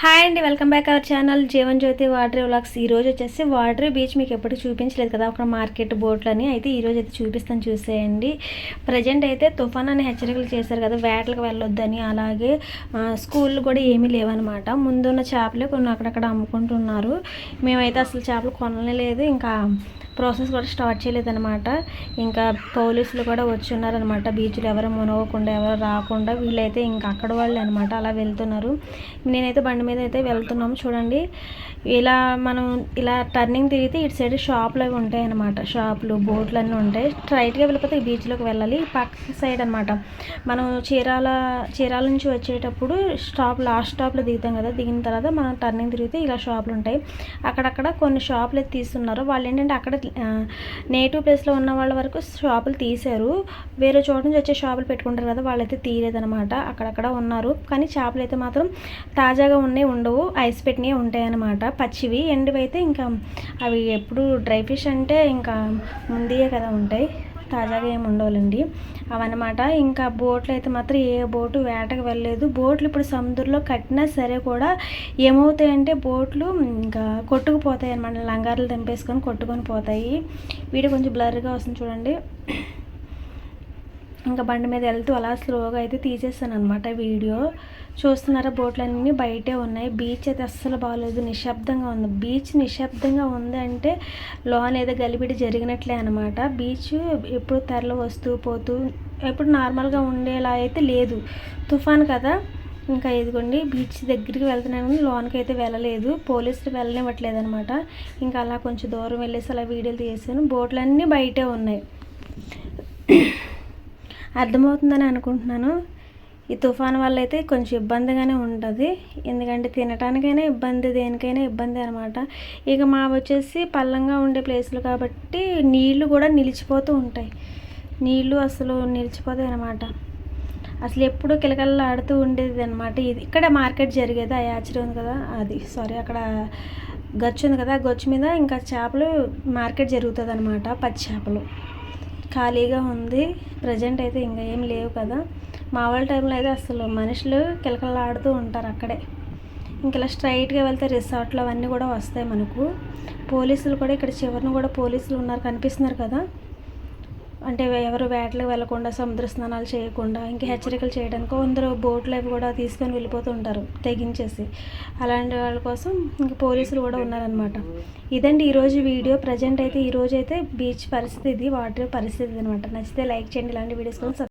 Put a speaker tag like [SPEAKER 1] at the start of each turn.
[SPEAKER 1] Hi అండి welcome back our channel Jeevan Jyothi water vlogs ఈరోజు వచ్చేసి వాటర్ బీచ్ మీకు ఎప్పుడు చూపించలేదు కదా ఒక మార్కెట్ బోట్లని అయితే ఈరోజు అయితే చూపిస్తాను చూసేయండి. ప్రజెంట్ అయితే తుఫాన్ అని హెచ్చరికలు చేశారు కదా వేటలకు వెళ్ళొద్దని. అలాగే స్కూళ్ళు కూడా ఏమీ లేవన్నమాట. ముందున్న చేపలే కొన్ని అక్కడక్కడ అమ్ముకుంటున్నారు. మేమైతే అసలు చేపలు కొనలేదు ఇంకా ప్రాసెస్ కూడా స్టార్ట్ చేయలేదన్నమాట. ఇంకా పోలీసులు కూడా వచ్చి ఉన్నారనమాట బీచ్లో ఎవరు మునగకుండా ఎవరు రాకుండా వీళ్ళైతే ఇంకా అక్కడ వాళ్ళే అనమాట అలా వెళ్తున్నారు. నేనైతే బండి మీద అయితే వెళ్తున్నాం. చూడండి. ఇలా మనం ఇలా టర్నింగ్ తిరిగితే ఇటు సైడ్ షాపులు అవి ఉంటాయి అనమాట షాపులు బోట్లు అన్నీ ఉంటాయి. స్ట్రైట్గా వెళ్ళిపోతే బీచ్లోకి వెళ్ళాలి. పక్క సైడ్ అనమాట మనం చీరాల చీరాల నుంచి వచ్చేటప్పుడు స్టాప్ లాస్ట్ స్టాప్లో దిగుతాం కదా. దిగిన తర్వాత మనం టర్నింగ్ తిరిగితే ఇలా షాపులు ఉంటాయి. అక్కడక్కడ కొన్ని షాపులు అయితే తీస్తున్నారు వాళ్ళు ఏంటంటే అక్కడ నేటివ్ ప్లేస్లో ఉన్న వాళ్ళ వరకు షాపులు తీశారు. వేరే చోట నుంచి వచ్చే షాపులు పెట్టుకుంటారు కదా వాళ్ళైతే తీయలేదనమాట అక్కడక్కడ ఉన్నారు. కానీ చేపలు అయితే మాత్రం తాజాగా ఉన్నాయి ఉండవు. ఐస్ పెట్టినవి ఉంటాయి అన్నమాట పచ్చివి ఎండివి అయితే ఇంకా అవి ఎప్పుడు డ్రై ఫిష్ అంటే ఇంకా ముందే కదా ఉంటాయి. తాజాగా ఏమి ఉండవులండి. అవన్నమాట. ఇంకా బోట్లు అయితే మాత్రం ఏ బోటు వేటకు వెళ్ళలేదు. బోట్లు ఇప్పుడు సముద్రంలో కట్టినా సరే కూడా ఏమవుతాయంటే బోట్లు ఇంకా కొట్టుకుపోతాయి అనమాట లంగారులు తెంపేసుకొని కొట్టుకొని పోతాయి. వీడియో కొంచెం బ్లర్గా వస్తుంది చూడండి. ఇంకా బండి మీద వెళ్తూ అలా స్లోగా అయితే తీసేస్తాను అనమాట వీడియో. చూస్తున్నారా బోట్లన్నీ బయటే ఉన్నాయి. బీచ్ అయితే అస్సలు బాగాలేదు నిశ్శబ్దంగా ఉంది. బీచ్ నిశ్శబ్దంగా ఉంది అంటే లోన్ ఏదో గలిబిడి జరిగినట్లే అనమాట బీచ్ ఎప్పుడు తెరలు వస్తూ పోతూ ఎప్పుడు నార్మల్గా ఉండేలా అయితే లేదు. తుఫాన్ కదా. ఇంకా ఇదిగోండి బీచ్ దగ్గరికి వెళ్తున్నాను కానీ లోన్కి అయితే వెళ్ళలేదు. పోలీసులు వెళ్ళనివ్వట్లేదు అనమాట ఇంకా అలా కొంచెం దూరం వెళ్ళేసి అలా వీడియోలు తీసాను బోట్లన్నీ బయటే ఉన్నాయి. అర్థమవుతుందని అనుకుంటున్నాను. ఈ తుఫాన్ వల్ల అయితే కొంచెం ఇబ్బందిగానే ఉంటుంది. ఎందుకంటే తినటానికైనా ఇబ్బంది దేనికైనా ఇబ్బంది అనమాట ఇక మా వచ్చేసి పల్లంగా ఉండే ప్లేసులు కాబట్టి నీళ్ళు కూడా నిలిచిపోతూ ఉంటాయి. నీళ్ళు అసలు నిలిచిపోతాయి అనమాట అసలు ఎప్పుడు కిలకల్లా ఆడుతూ ఉండేది అనమాట ఇది ఇక్కడ మార్కెట్ జరిగేది ఆ యాచరీ ఉంది కదా అది సారీ అక్కడ గచ్చు ఉంది కదా గచ్చు మీద ఇంకా చేపలు మార్కెట్ జరుగుతుంది అనమాట పచ్చి చేపలు ఖాళీగా ఉంది. ప్రజెంట్ అయితే ఇంకా ఏం లేవు కదా. మా టైంలో అయితే అసలు మనుషులు కిలకలాడుతూ ఉంటారు అక్కడే. ఇంకెలా స్ట్రైట్గా వెళ్తే రిసార్ట్లు అవన్నీ కూడా వస్తాయి మనకు. పోలీసులు కూడా ఇక్కడ చివరిన కూడా పోలీసులు ఉన్నారు కనిపిస్తున్నారు కదా. అంటే ఎవరు వేటలకు వెళ్ళకుండా సముద్ర స్నానాలు చేయకుండా ఇంకా హెచ్చరికలు చేయడానికి కొందరు బోట్లు అవి కూడా తీసుకొని వెళ్ళిపోతూ ఉంటారు తెగించేసి. అలాంటి వాళ్ళ కోసం ఇంకా పోలీసులు కూడా ఉన్నారనమాట ఇదండి ఈరోజు వీడియో. ప్రజెంట్ అయితే ఈరోజు అయితే బీచ్ పరిస్థితి ఇది వాటర్ పరిస్థితి అనమాట నచ్చితే లైక్ చేయండి. ఇలాంటి వీడియోస్ కోసం